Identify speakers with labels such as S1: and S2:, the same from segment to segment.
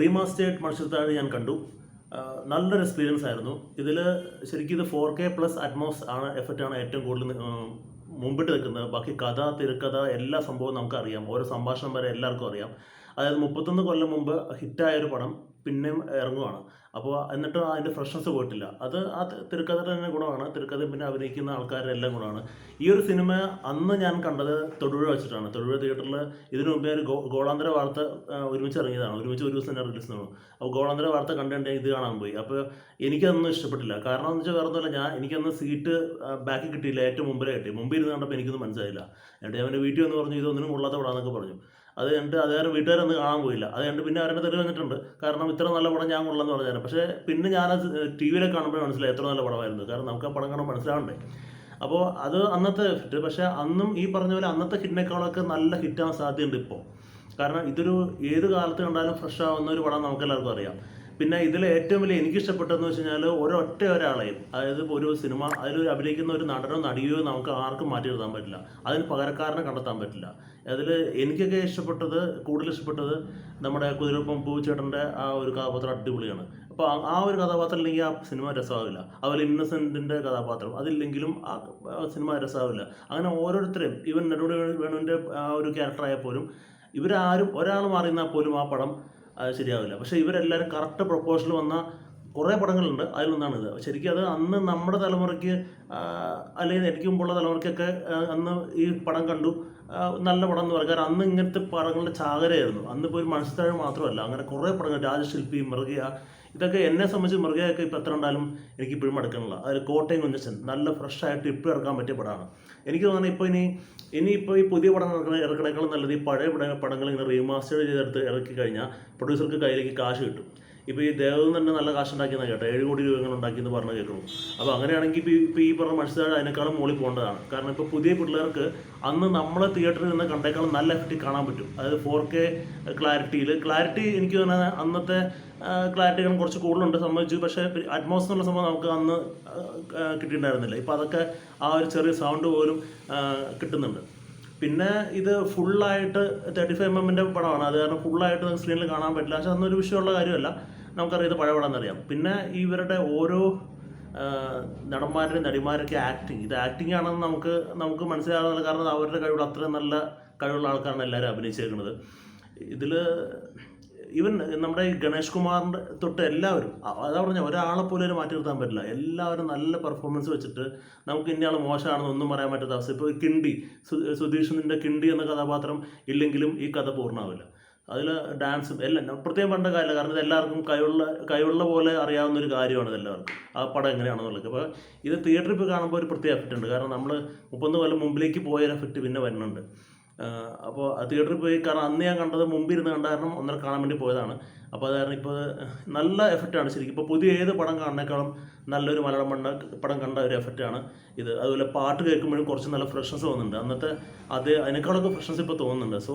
S1: Remastered മത്സരത്താണ് ഞാൻ കണ്ടു. നല്ലൊരു എക്സ്പീരിയൻസ് ആയിരുന്നു. ഇതിൽ ശരിക്കും ഇത് ഫോർ കെ പ്ലസ് അറ്റ്മോസ് ആണ് എഫക്റ്റ് ആണ് ഏറ്റവും കൂടുതൽ മുമ്പിട്ട് നിൽക്കുന്നത്. ബാക്കി കഥ തിരക്കഥ എല്ലാ സംഭവവും നമുക്കറിയാം. ഓരോ സംഭാഷണം വരെ എല്ലാവർക്കും അറിയാം. അതായത് മുപ്പത്തൊന്ന് കൊല്ലം മുമ്പ് ഹിറ്റായ ഒരു പടം പിന്നെയും ഇറങ്ങുവാണ്. അപ്പോൾ എന്നിട്ട് അതിന്റെ ഫ്രഷ്നസ് പോയിട്ടില്ല. അത് ആ തിരക്കഥയുടെ തന്നെ ഗുണമാണ്. തിരക്കഥ പിന്നെ അഭിനയിക്കുന്ന ആൾക്കാരുടെ എല്ലാം ഗുണമാണ്. ഈ ഒരു സിനിമ അന്ന് ഞാൻ കണ്ടത് തൊടുപുഴ വെച്ചിട്ടാണ്. തൊടുപുഴ തിയേറ്ററിൽ ഇതിനു മുമ്പേ ഒരു ഗോ ഗോളാന്തര വാർത്ത ഒരുമിച്ച് ഇറങ്ങിയതാണ്. ഒരുമിച്ച് ഒരു ദിവസം തന്നെ റിലീസ് നടന്നു അപ്പോൾ ഗോളാന്തര വാർത്ത കണ്ടുകൊണ്ട് ഇത് കാണാൻ പോയി. അപ്പോൾ എനിക്കതൊന്നും ഇഷ്ടപ്പെട്ടില്ല. കാരണം എന്ന് വെച്ചാൽ വേറെ ഒന്നുമില്ല ഞാൻ എനിക്കന്ന് സീറ്റ് ബാക്കിൽ കിട്ടിയില്ല. ഏറ്റവും മുമ്പിലേ കിട്ടി. മുമ്പിൽ ഇരുന്ന് കണ്ടപ്പോൾ എനിക്കൊന്നും മനസ്സിലായില്ല. എന്നിട്ട് ഞാൻ വീട്ടിൽ വന്ന് പറഞ്ഞു ഇതൊന്നിനും കൊള്ളാത്ത പടാന്നൊക്കെ പറഞ്ഞു. അത് കണ്ട് കാരണം വീട്ടുകാരൊന്നും കാണാൻ പോയില്ല. അത് കണ്ട് പിന്നെ അവരുടെ തെളിവ് വന്നിട്ടുണ്ട് കാരണം ഇത്ര നല്ല പടം ഞാൻ കൊള്ളെന്ന് പറഞ്ഞാൽ പക്ഷേ പിന്നെ ഞാൻ ടി വിയിലൊക്കെ കാണുമ്പോൾ മനസ്സിലായി എത്ര നല്ല പടമായിരുന്നു. കാരണം നമുക്ക് ആ പടം കാണാൻ മനസ്സിലാവണ്ടേ. അപ്പോൾ അത് അന്നത്തെ ഹിറ്റ് പക്ഷേ അന്നും ഈ പറഞ്ഞ പോലെ അന്നത്തെ ഹിറ്റിനേക്കാളൊക്കെ നല്ല ഹിറ്റാവാൻ സാധ്യതയുണ്ട് ഇപ്പോൾ. കാരണം ഇതൊരു ഏത് കാലത്ത് കണ്ടാലും ഫ്രഷ് ആവുന്ന ഒരു പടം നമുക്ക് എല്ലാവർക്കും അറിയാം. പിന്നെ ഇതിൽ ഏറ്റവും വലിയ എനിക്ക് ഇഷ്ടപ്പെട്ടതെന്ന് വെച്ച് കഴിഞ്ഞാൽ ഒരൊറ്റ ഒരാളെയും അതായത് ഒരു സിനിമ അതിൽ അഭിനയിക്കുന്ന ഒരു നടനോ നടിയോ നമുക്ക് ആർക്കും മാറ്റി നിർത്താൻ പറ്റില്ല. അതിന് പകരക്കാരനെ കണ്ടെത്താൻ പറ്റില്ല. അതിൽ എനിക്കൊക്കെ ഇഷ്ടപ്പെട്ടത് കൂടുതൽ ഇഷ്ടപ്പെട്ടത് നമ്മുടെ കുതിരപ്പം പൂച്ചേട്ടന്റെ ആ ഒരു കഥാപാത്രം അടിപൊളിയാണ്. അപ്പോൾ ആ- ഒരു കഥാപാത്രം ഇല്ലെങ്കിൽ ആ സിനിമ രസമാവില്ല. അതുപോലെ ഇന്നസെന്റിന്റെ കഥാപാത്രം അതില്ലെങ്കിലും ആ സിനിമ രസമാവില്ല. അങ്ങനെ ഓരോരുത്തരെയും ഈവൻ നെടുമുടി വേണു- വേണുവിന്റെ ആ ഒരു ക്യാരക്ടറായാൽ പോലും ഇവരാരും ഒരാൾ മാറിയെന്നാൽ പോലും ആ പടം അത് ശരിയാവില്ല. പക്ഷേ ഇവരെല്ലാവരും കറക്റ്റ് പ്രൊപ്പോഷൽ വന്ന കുറേ പടങ്ങളുണ്ട്. അതിലൊന്നാണ് ഇത്. ശരിക്കും അത് അന്ന് നമ്മുടെ തലമുറയ്ക്ക് അല്ലെങ്കിൽ എനിക്ക് മുമ്പുള്ള തലമുറയ്ക്കൊക്കെ അന്ന് ഈ പടം കണ്ടു. നല്ല പടം എന്ന് പറയാം. കാരണം അന്ന് ഇങ്ങനത്തെ പടങ്ങളുടെ ചാകരയായിരുന്നു. അന്ന് ഇപ്പോൾ ഒരു മത്സ്യത്താഴ് മാത്രമല്ല. അങ്ങനെ കുറേ പടങ്ങൾ രാജശില്പി മൃഗയ ഇതൊക്കെ എന്നെ സംബന്ധിച്ച് മൃഗയൊക്കെ ഇപ്പോൾ എത്ര ഉണ്ടാലും എനിക്ക് ഇപ്പോഴും മടുക്കണില്ല. അതിൽ കോട്ടയം കുഞ്ഞച്ചൻ നല്ല ഫ്രഷ് ആയിട്ട് ഇറക്കാൻ പറ്റിയ പടമാണ്. എനിക്ക് തോന്നുന്നത് ഇപ്പോൾ ഇനി ഇനിയിപ്പോൾ ഈ പുതിയ പടം ഇറക്കണ ഇറക്കണേക്കാളും നല്ലത് ഈ പഴയ പടങ്ങൾ പടങ്ങൾ ഇങ്ങനെ റീമാസ്റ്റർ ചെയ്തെടുത്ത് ഇറക്കി കഴിഞ്ഞാൽ പ്രൊഡ്യൂസർക്ക് കയ്യിലേക്ക് കാശ് കിട്ടും. ഇപ്പോൾ ഈ ദേവം തന്നെ നല്ല കാശ് ഉണ്ടാക്കിയെന്ന് കേട്ടോ. ഏഴ് കോടി രൂപകൾ ഉണ്ടാക്കിയെന്ന് പറഞ്ഞ് കേൾക്കുന്നു. അപ്പോൾ അങ്ങനെയാണെങ്കിൽ ഇപ്പോൾ ഇപ്പോൾ ഈ പറഞ്ഞ മത്സ്യത്താഴ് അതിനേക്കാളും മുകളിൽ പോകേണ്ടതാണ്. കാരണം ഇപ്പോൾ പുതിയ പിള്ളേർക്ക് അന്ന് നമ്മളെ തിയേറ്ററിൽ നിന്ന് കണ്ടേക്കാളും നല്ല എഫക്റ്റ് കാണാൻ പറ്റും. അതായത് ഫോർ കെ ക്ലാരിറ്റിയിൽ ക്ലാരിറ്റി എനിക്ക് തോന്നുന്നത് അന്നത്തെ ക്ലാരിറ്റികളും കുറച്ച് കൂടുതലുണ്ട് സംബന്ധിച്ചു. പക്ഷേ അറ്റ്മോസ് എന്നുള്ള സംഭവം നമുക്ക് അന്ന് കിട്ടിയിട്ടുണ്ടായിരുന്നില്ല. ഇപ്പോൾ അതൊക്കെ ആ ഒരു ചെറിയ സൗണ്ട് പോലും കിട്ടുന്നുണ്ട്. പിന്നെ ഇത് ഫുള്ളായിട്ട് തേർട്ടി ഫൈവ് എം എമ്മിന്റെ പടമാണ്. അത് കാരണം ഫുള്ളായിട്ട് നമുക്ക് സ്ക്രീനിൽ കാണാൻ പറ്റില്ല. പക്ഷെ ഒരു വിഷയമുള്ള കാര്യമല്ല. നമുക്കറിയാം ഇത് പഴയ പടമെന്നറിയാം പിന്നെ ഇവരുടെ ഓരോ നടന്മാരുടെയും നടിമാരൊക്കെ ആക്ടിങ് ഇത് ആക്ടിങ് ആണെന്ന് നമുക്ക് നമുക്ക് മനസ്സിലാകുന്നില്ല കാരണം അവരുടെ കഴിവുള്ള അത്രയും നല്ല കഴിവുള്ള ആൾക്കാരാണ് എല്ലാവരും അഭിനയിച്ചേക്കുന്നത്. ഇതിൽ ഈവൻ നമ്മുടെ ഈ ഗണേഷ് കുമാറിന്റെ തൊട്ട് എല്ലാവരും അതാ പറഞ്ഞ ഒരാളെ പോലും ഒരു മാറ്റി നിർത്താൻ പറ്റില്ല. എല്ലാവരും നല്ല പെർഫോമൻസ് വെച്ചിട്ട് നമുക്ക് ഇന്നയാൾ മോശമാണെന്ന് ഒന്നും പറയാൻ പറ്റാത്ത അവസ്ഥ. ഇപ്പോൾ കിണ്ടി സുധീഷിന്റെ കിണ്ടി എന്ന കഥാപാത്രം ഇല്ലെങ്കിലും ഈ കഥ പൂർണമാവില്ല. അതിൽ ഡാൻസും എല്ലാം പ്രത്യേകം പണ്ട കാര്യമില്ല. കാരണം ഇത് എല്ലാവർക്കും കഴിവുള്ള കഴിവുള്ള പോലെ അറിയാവുന്ന ഒരു കാര്യമാണ് ഇത് എല്ലാവർക്കും ആ പടം എങ്ങനെയാണെന്നുള്ളത്. അപ്പോൾ ഇത് തിയേറ്ററിൽ പോയി കാണുമ്പോൾ ഒരു പ്രത്യേക എഫക്റ്റ് ഉണ്ട്. കാരണം നമ്മൾ മുപ്പത്തൊന്ന് കൊല്ലം മുമ്പിലേക്ക് പോയൊരു എഫക്റ്റ് പിന്നെ വരുന്നുണ്ട്. അപ്പോൾ തിയേറ്ററിൽ പോയി. കാരണം അന്ന് ഞാൻ കണ്ടത് മുമ്പിരുന്ന് കണ്ട കാരണം ഒന്നര കാണാൻ വേണ്ടി പോയതാണ്. അപ്പോൾ അത് കാരണം ഇപ്പോൾ നല്ല എഫക്റ്റാണ് ശരിക്കും. ഇപ്പോൾ പുതിയ ഏത് പടം കാണുന്നേക്കാളും നല്ലൊരു മലയാളം പണ്ട പടം കണ്ട ഒരു എഫക്റ്റാണ് ഇത്. അതുപോലെ പാട്ട് കേൾക്കുമ്പോഴും കുറച്ച് നല്ല ഫ്രഷ്നസ് തോന്നുന്നുണ്ട് അന്നത്തെ അത് അതിനേക്കാളൊക്കെ ഫ്രഷ്നസ് ഇപ്പോൾ തോന്നുന്നുണ്ട്. സോ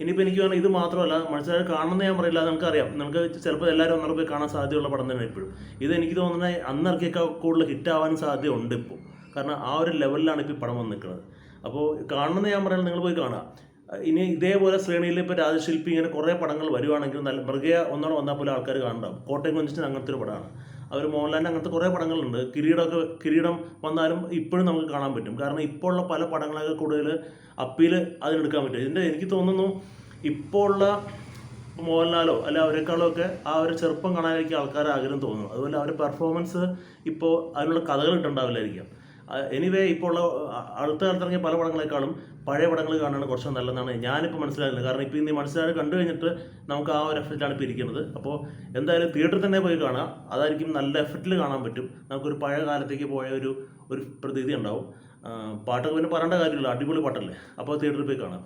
S1: ഇനിയിപ്പോൾ എനിക്ക് പറഞ്ഞാൽ ഇത് മാത്രമല്ല മനസ്സിലായി കാണുമെന്ന് ഞാൻ പറയില്ല നമുക്കറിയാം നമുക്ക് ചിലപ്പോൾ എല്ലാവരും ഒന്നര പോയി കാണാൻ സാധ്യതയുള്ള പടം തന്നെ ഇപ്പോഴും ഇത് എനിക്ക് തോന്നുന്നത് അന്ന് ഹിറ്റ് കൂടുതൽ ഹിറ്റാവാനും സാധ്യതയുണ്ട് ഇപ്പോൾ കാരണം ആ ഒരു ലെവലിലാണ് ഇപ്പോൾ പടം വന്ന് നിൽക്കുന്നത് അപ്പോൾ കാണണമെന്ന് ഞാൻ പറയുന്നത് നിങ്ങൾ പോയി കാണുക. ഇനി ഇതേപോലെ ശ്രേണിയിൽ ഇപ്പോൾ രാജശില്പി ഇങ്ങനെ കുറേ പടങ്ങൾ വരുവാണെങ്കിൽ നല്ല മൃഗയ ഒന്നോടെ വന്നാൽ പോലും ആൾക്കാർ കാണണ്ടാവും കോട്ടയം കൊഞ്ചിന് അങ്ങനത്തെ ഒരു പടമാണ്. അവർ മോഹൻലാലിന്റെ അങ്ങനത്തെ കുറേ പടങ്ങളുണ്ട്. കിരീടമൊക്കെ കിരീടം വന്നാലും ഇപ്പോഴും നമുക്ക് കാണാൻ പറ്റും. കാരണം ഇപ്പോൾ ഉള്ള പല പടങ്ങളൊക്കെ കൂടുതൽ അപ്പീൽ അതിനെടുക്കാൻ പറ്റും. ഇതിന്റെ എനിക്ക് തോന്നുന്നു ഇപ്പോൾ ഉള്ള മോഹൻലാലോ അല്ല അവരെക്കാളോ ഒക്കെ ആ ഒരു ചെറുപ്പം കാണാനായിരിക്കും ആൾക്കാർ ആഗ്രഹം തോന്നുന്നു അതുപോലെ അവരുടെ പെർഫോമൻസ് ഇപ്പോൾ അതിനുള്ള കഥകൾ ഇട്ടുണ്ടാവില്ലായിരിക്കാം. എനിവേ ഇപ്പോൾ അടുത്ത കാലത്ത് ഇറങ്ങിയ പല പടങ്ങളെക്കാളും പഴയ പടങ്ങൾ കാണാനാണ് കുറച്ച് നല്ലതെന്നാണ് ഞാനിപ്പോൾ മനസ്സിലാകുന്നത് കാരണം ഇപ്പോൾ ഇനി മനസ്സിലാക്കി കണ്ടു കഴിഞ്ഞിട്ട് നമുക്ക് ആ ഒരു എഫക്റ്റിലാണ് ഇപ്പോൾ ഇരിക്കുന്നത്. അപ്പോൾ എന്തായാലും തിയേറ്ററിൽ തന്നെ പോയി കാണാം. അതായിരിക്കും നല്ല എഫക്റ്റിൽ കാണാൻ പറ്റും. നമുക്കൊരു പഴയ കാലത്തേക്ക് പോയ ഒരു ഒരു പ്രതീതി ഉണ്ടാവും. പാട്ടൊക്കെ പിന്നെ പറയേണ്ട കാര്യമില്ല. അടിപൊളി പാട്ടല്ലേ? അപ്പോൾ തിയേറ്ററിൽ പോയി കാണാം.